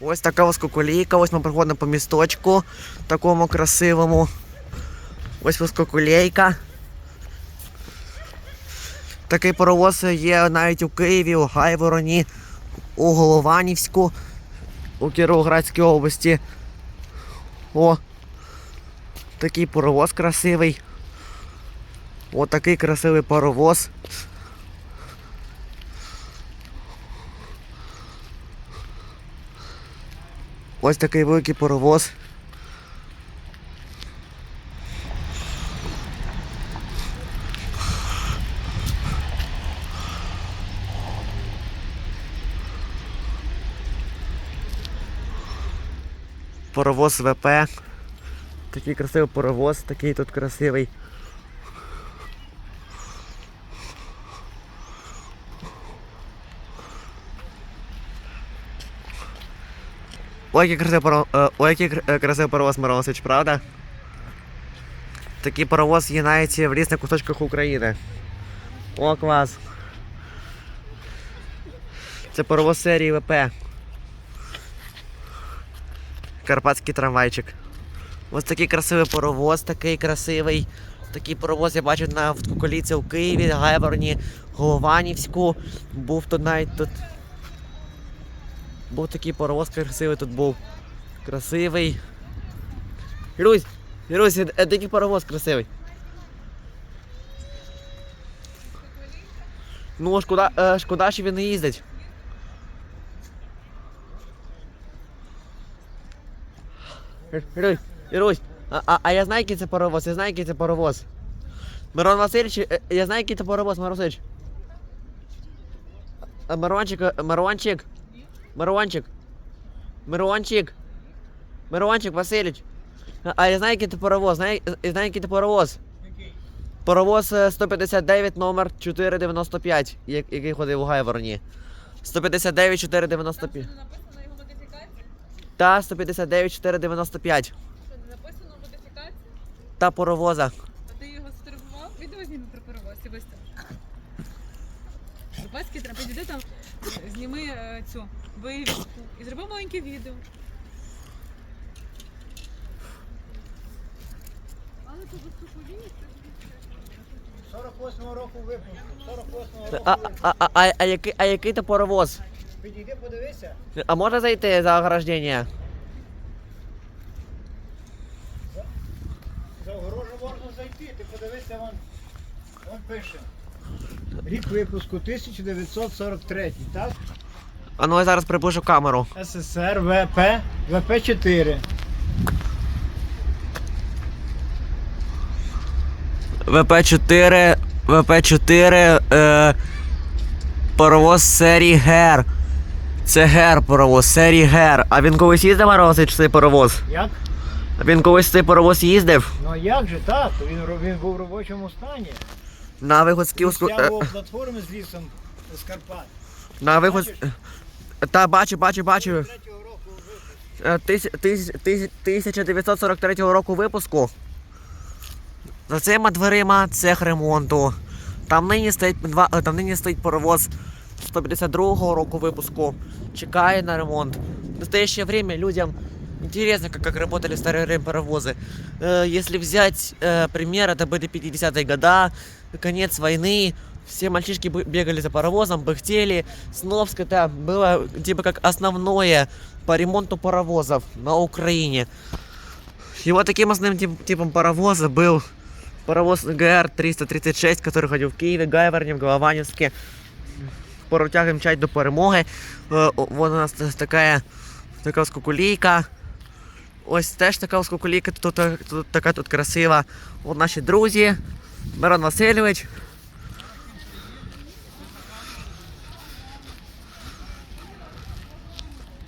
Ось така ось кукулійка, ось ми проходимо по місточку, такому красивому. Ось ось кукулейка. Такий паровоз є навіть у Києві, у Гайвороні, у Голованівську, у Кіровоградській області. О! Такий паровоз красивий. О, такий красивий паровоз. Ось такий великий паровоз. Паровоз ВП. Такий красивий паровоз, такий тут красивий. Ой, який красивий паровоз, ой, який е, красивий паровоз Мироносович, правда? Такий паровоз є навіть в різних куточках України. О, клас. Це паровоз серії ВП. Карпатський трамвайчик. Ось такий красивий паровоз, такий красивий. Такий паровоз я бачив на в Куколіці в Києві, Гайвороні, Голованівську. Був тут навіть тут. Був такий паровоз красивий тут був. Красивий. Ірусь, Ірусь, е, такий паровоз красивий. Ну, шкода, е, шкода, що він не їздить. Ірусь, Ірусь, а, а, а я знаю, який це паровоз, я знаю, який це паровоз. Мирон Васильович, е, я знаю, який це паровоз, Мирон Васильович. Мирончик, Мирончик. Мирончик. Мирончик. Мирончик Васильович. А, я знаю, який ти паровоз, знаю, я знаю, який ти паровоз. Паровоз е, 159 номер 495, який ходив у Гайвороні. 159 495. Написано його модифікація? Та 159 495. Що не написано модифікація? Та паровоза. А ти його сфотографував? Відео зніми про паровоз і вистав. Запаски треба підійди там, е, зніми е, цю вивіску і зроби маленьке відео. Але то високоліє, 48-го року випуску. 48-го року А, випуску. а, а, а, а, який, а який то паровоз? Підійди, подивися. А можна зайти за ограждення? За огорожу можна зайти, ти подивися вон. Вон пише. Рік випуску 1943, так? А ну я зараз припишу камеру. СССР ВП ВП-4. ВП-4, ВП-4, е, паровоз серії ГЕР. Це ГЕР паровоз, серії ГЕР. А він колись їздив Морозич, цей паровоз? Як? А він колись цей паровоз їздив? Ну а як же так? То Він, ро- він був в робочому стані. На виходській уску... е, Стягував платформи з лісом з Карпат. На виход... Та бачу, бачу, бачу. 3-го року випуску. Е, тис- тис- тис- 1943 року випуску. За цими дверима цех ремонту. Там нині стоїть два, е, там нині стоїть паровоз 152 року випуску. Чекає на ремонт. В настоящее время людям интересно, как, как работали старые рем- паровозы. Э, если взять э, пример, это были 50-е года, конец войны. Все мальчишки бы- бегали за паровозом, быхтели. Сновск это было типа как основное по ремонту паровозов на Украине. И вот таким основным тип- типом паровоза был паровоз ГР-336, который ходил в Киеве, Гайверні, в Голованівське. Поротяги мчать до перемоги. Е, о, Вон у нас т- така, така ось кукулійка. Ось теж така ось кукулійка, тут, тут, тут така тут красива. От наші друзі. Мирон Васильович.